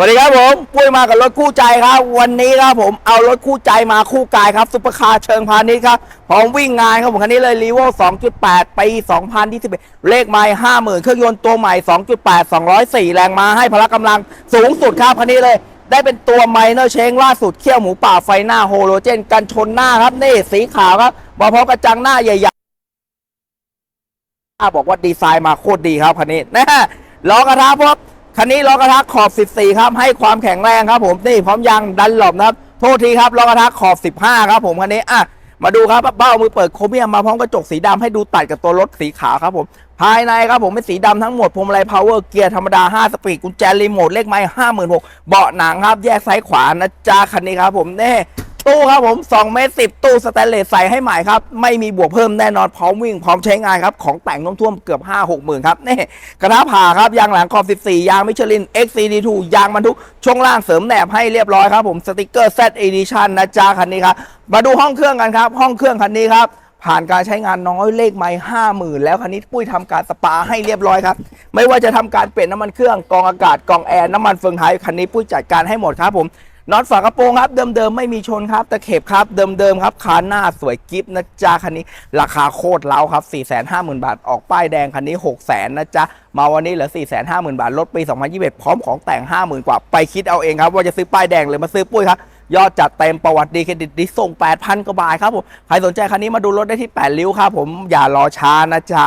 วัสดีครับผมปุ้ยมากับรถคู่ใจครับ วันนี้ครับผมเอารถคู่ใจมาคู่กายครับซุปเปอร์คาร์เชิงพาณิชย์ครับพร้อมวิ่งงานครับผมคันนี้เลยรีโว2.8 ปี 2021 เลขไม้50,000 เครื่องยนต์ตัวใหม่ 2.8 204 แรงมาให้พละกำลังสูงสุดครับคันนี้เลย ได้เป็นตัวไมเนอร์เชงล่าสุดเขี้ยวหมูป่าไฟหน้าโฮโลเจน กันชนหน้าครับนี่สีขาวครับมาพร้อมกระจังหน้าใหญ่ๆบอกว่าดีไซน์มาโคตรดีครับคันนี้นะฮะล้อกระทะพบ คันนี้ล้อกระทะขอบ 14 ครับ ให้ความแข็งแรงครับผม นี่พร้อมยางดันหลบนะครับ โทษทีครับล้อกระทะขอบ 15 ครับผมคันนี้อะมาดูครับเบ้ามือเปิดโครเมียมมาพร้อมกระจกสีดำให้ดูตัดกับตัวรถสีขาวครับผม ภายในครับผมเป็นสีดำทั้งหมดพวงมาลัยพาวเวอร์เกียร์ธรรมดา 5 สปีดกุญแจรีโมทเลขไม้56,000เบาะหนังครับแยกซ้ายขวานะจ๊ะคันนี้ครับผมเน่ ตู้ครับผม2เมตร10 ตู้สแตนเลสใส่ให้ใหม่ครับ ไม่มีบวกเพิ่มแน่นอนพร้อมวิ่งพร้อมใช้งานครับ ของแต่งท่วมเกือบ 5 6หมื่นครับนี่กระทะผ่าครับยางหลังขอบ 14 ยางมิชลิน XCD2 ยางบรรทุกช่วงล่างเสริมแหนบให้เรียบร้อยครับผมสติกเกอร์ Z Edition นะจ๊ะคันนี้ครับมาดูห้องเครื่องกันครับ ห้องเครื่องคันนี้ครับผ่านการใช้งานน้อยเลขไม่ห้าหมื่นแล้วคันนี้ปุ้ยทำการสปาให้เรียบร้อยครับ ไม่ว่าจะทำการเปลี่ยนน้ำมันเครื่องกองอากาศกองแอร์น้ำมันเฟืองท้ายคันนี้ปุ้ยจัดการให้หมดครับผม น็อตฝากระโปรงครับ เดิมๆไม่มีชนครับตะเข็บครับเดิมๆครับคานหน้าสวยกิฟนะจ๊ะคันนี้ ราคาโคตรเล้าครับ 4 5 0 0 0 0 บาทออกป้ายแดงคันนี้ 6 0 0 0 0นะจ๊ะมาวันนี้เหลือ 4 5 0 0 0 0 บาทรถปี 2021 พร้อมของแต่ง 50,000 กว่าไปคิดเอาเองครับ ว่าจะซื้อป้ายแดงหรือมาซื้อปุ้ยครับยอดจัดเต็มประวัติดีเครดิตดีส่ง 8,000กว่าบาทครับผมใครสนใจคันนี้มาดูรถได้ที่8ริ้วครับผมอย่ารอช้านะจ๊ะ